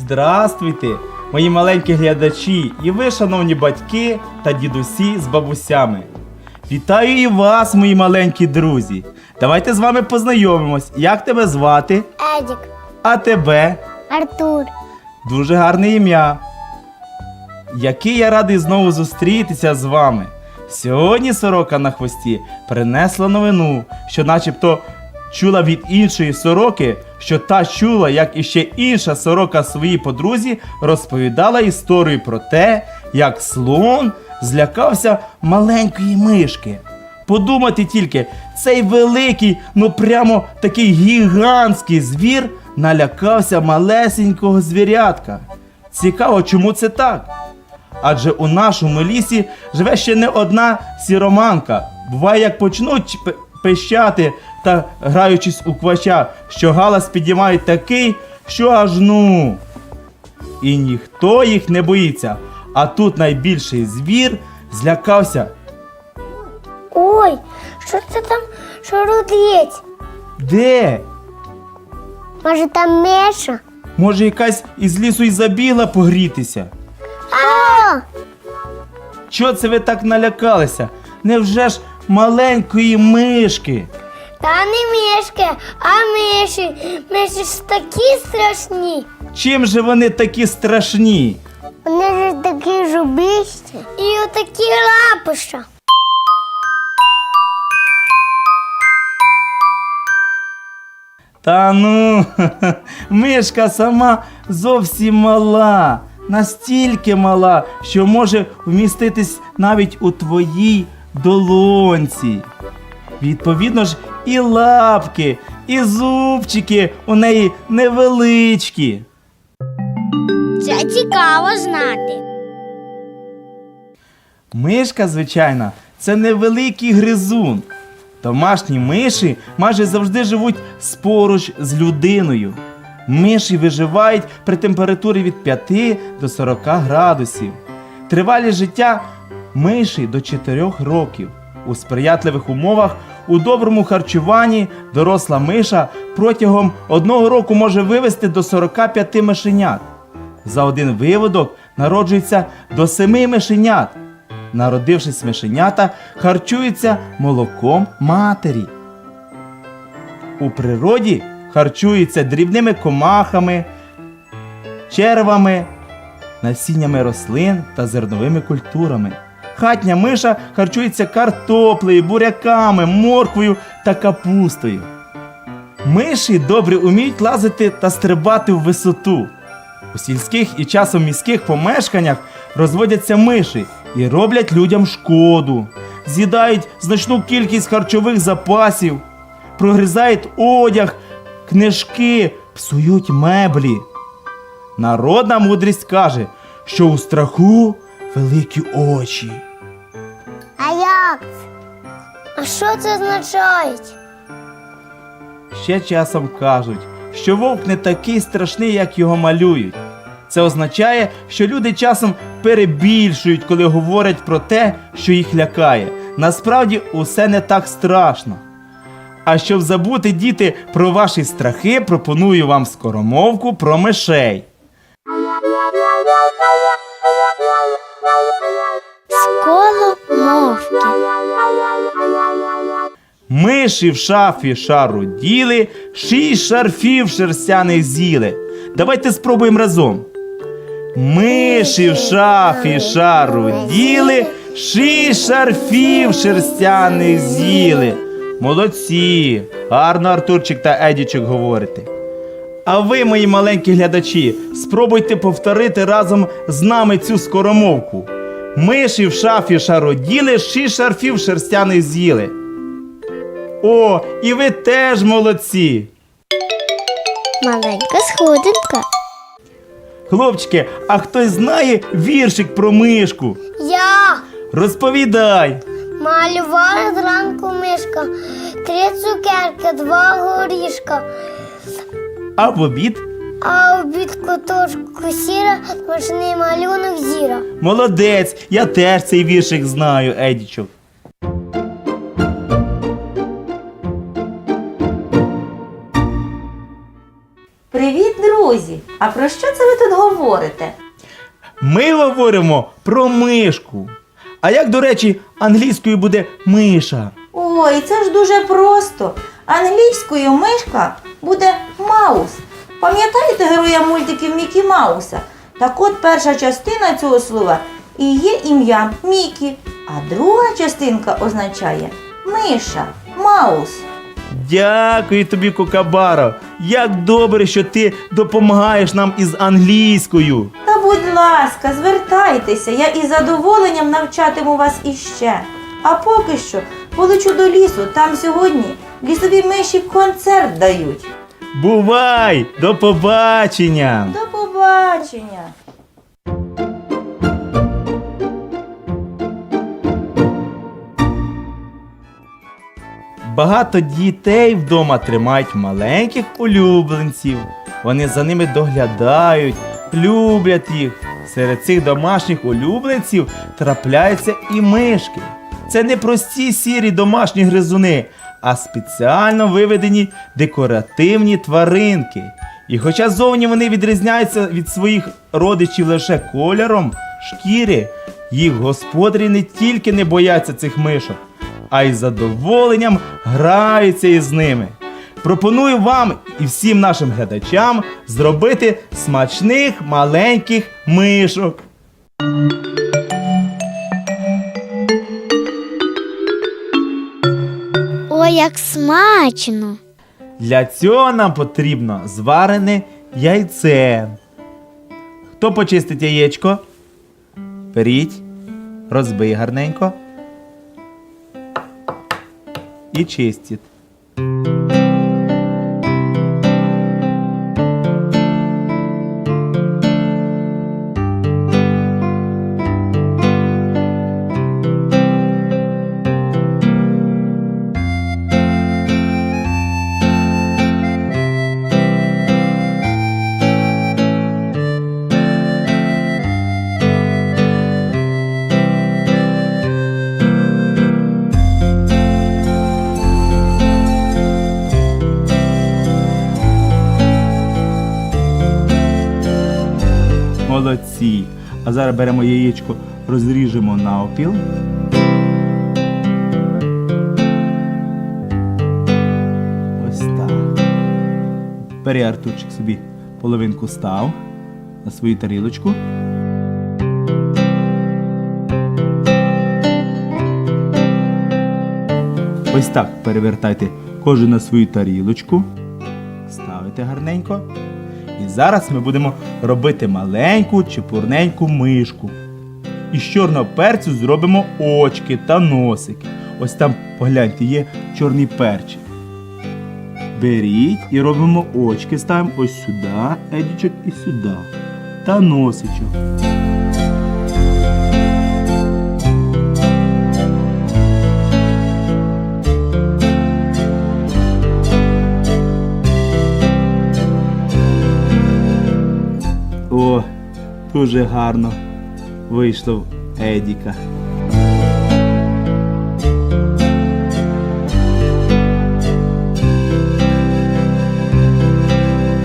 Здравствуйте, мої маленькі глядачі і ви, шановні батьки та дідусі з бабусями. Вітаю і вас, мої маленькі друзі. Давайте з вами познайомимось. Як тебе звати? Едік, А тебе? Артур, Дуже гарне ім'я. Який я радий знову зустрітися з вами. Сьогодні сорока на хвості принесла новину, що начебто чула від іншої сороки, що та чула, як іще інша сорока своїй подрузі розповідала історію про те, як слон злякався маленької мишки. Подумати тільки, цей великий, ну прямо такий гігантський звір налякався малесенького звірятка. Цікаво, чому це так? Адже у нашому лісі живе ще не одна сіроманка. Буває, як почнуть пищати та граючись у квача, що галас підіймають такий, що аж ну. І ніхто їх не боїться. А тут найбільший звір злякався. ой, що це там шарудить? Де? Може там Меша? Може, якась із лісу й забігла погрітися? А, Чого це ви так налякалися? Невже ж маленької мишки? Та не мішки, а миші. Миші ж такі страшні. Чим же вони такі страшні? Вони ж такі жубисті. І отакі лапища. Та ну, мишка сама зовсім мала, настільки мала, що може вміститись навіть у твоїй долонці. Відповідно ж, і лапки, і зубчики у неї невеличкі. Це цікаво знати. Мишка, звичайно, це невеликий гризун. Домашні миші майже завжди живуть споруч з людиною. Миші виживають при температурі від 5 до 40 градусів. Тривалість життя миші до 4 років. У сприятливих умовах у доброму харчуванні доросла миша протягом одного року може вивести до 45 мишенят. За один виводок народжується до семи мишенят. Народившись мишенята, харчуються молоком матері. У природі харчуються дрібними комахами, червами, насіннями рослин та зерновими культурами. Хатня миша харчується картоплею, буряками, морквою та капустою. Миші добре уміють лазити та стрибати в висоту. У сільських і часом міських помешканнях розводяться миші і роблять людям шкоду, з'їдають значну кількість харчових запасів, прогризають одяг, книжки, псують меблі. Народна мудрість каже, що у страху великі очі. А? А що це означає? Ще часом кажуть, що вовк не такий страшний, як його малюють. Це означає, що люди часом перебільшують, коли говорять про те, що їх лякає. Насправді усе не так страшно. А щоб забути діти про ваші страхи, пропоную вам скоромовку про мишей. Сколо мовки. Миші в шафі шару діли, шість шарфів шерстяних з'їли. Давайте спробуємо разом. Миші в шафі шару діли, шість шарфів шерстяних з'їли. Молодці! Гарно Артурчик та Едічок говорите. А ви, мої маленькі глядачі, спробуйте повторити разом з нами цю скоромовку. Миші в шафі шароділи, шість шарфів шерстяних з'їли. О, і ви теж молодці! Маленька сходинка. Хлопчики, а хтось знає віршик про мишку? Я Розповідай! малювала зранку мишка, три цукерки, два горішка, А в обід? А обід куточку сіра, смачний малюнок зіра. Молодець! Я теж цей віршик знаю, Едічок. Привіт, друзі! А про що це ви тут говорите? Ми говоримо про мишку. А як, до речі, англійською буде миша? Ой, це ж дуже просто. Англійською мишка буде маус. Пам'ятаєте героя мультиків Мікі Мауса? Так от перша частина цього слова і є ім'я Мікі, а друга частинка означає миша, маус. Дякую тобі, Кокабаро. Як добре, що ти допомагаєш нам із англійською. Та будь ласка, звертайтеся, я із задоволенням навчатиму вас іще. А поки що полечу до лісу, там сьогодні лісові миші концерт дають. Бувай! До побачення! До побачення! Багато дітей вдома тримають маленьких улюбленців. Вони за ними доглядають, люблять їх. Серед цих домашніх улюбленців трапляються і мишки. Це не прості сірі домашні гризуни, а спеціально виведені декоративні тваринки. І хоча зовні вони відрізняються від своїх родичів лише кольором шкіри, їх господарі не тільки не бояться цих мишок, а й задоволенням граються із ними. Пропоную вам і всім нашим глядачам зробити смачних маленьких мишок. Як смачно! Для цього нам потрібно зварене яйце. Хто почистить яєчко? Беріть, розбий гарненько. І чистіть. Молодці. А зараз беремо яєчко, розріжемо навпіл. Ось так. Бери Артурчик собі половинку став на свою тарілочку. Ось так перевертайте кожен на свою тарілочку. Ставите гарненько. І зараз ми будемо робити маленьку чепурненьку мишку. Із чорного перцю зробимо очки та носики. Ось там, погляньте, є чорний перчик. Беріть і робимо очки, ставимо ось сюди, едічок і сюди. Та носичок. Дуже гарно вийшло в Едіка.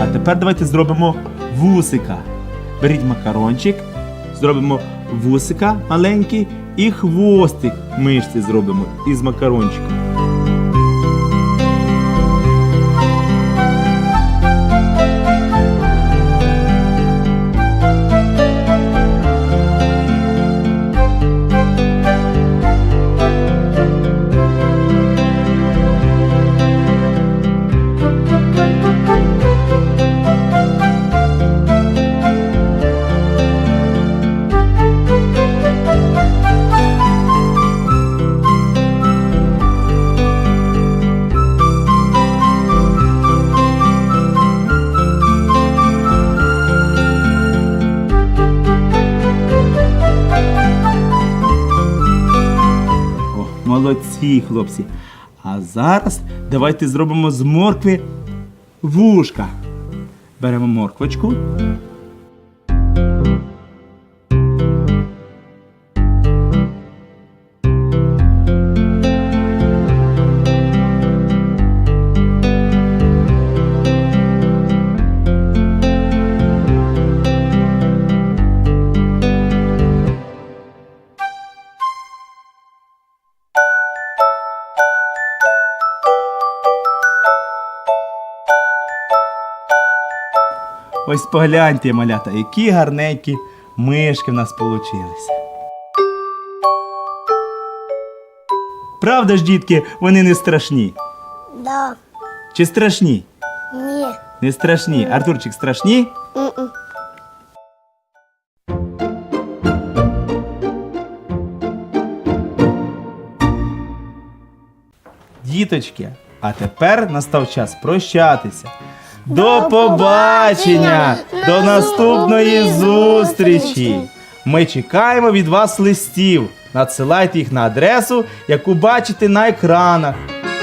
А тепер давайте зробимо вусика. Беріть макарончик, зробимо вусика маленький і хвостик мишці зробимо із макарончиком. Молодці, хлопці. А зараз давайте зробимо з моркви вушка. Беремо морквочку. Ось погляньте, малята, які гарненькі мишки в нас получилися. Правда ж, дітки, вони не страшні? Да. Чи страшні? Ні. Не страшні. Артурчик, страшні? М-м. Діточки, а тепер настав час прощатися. До побачення! До наступної зустрічі! Ми чекаємо від вас листів. Надсилайте їх на адресу, яку бачите на екранах.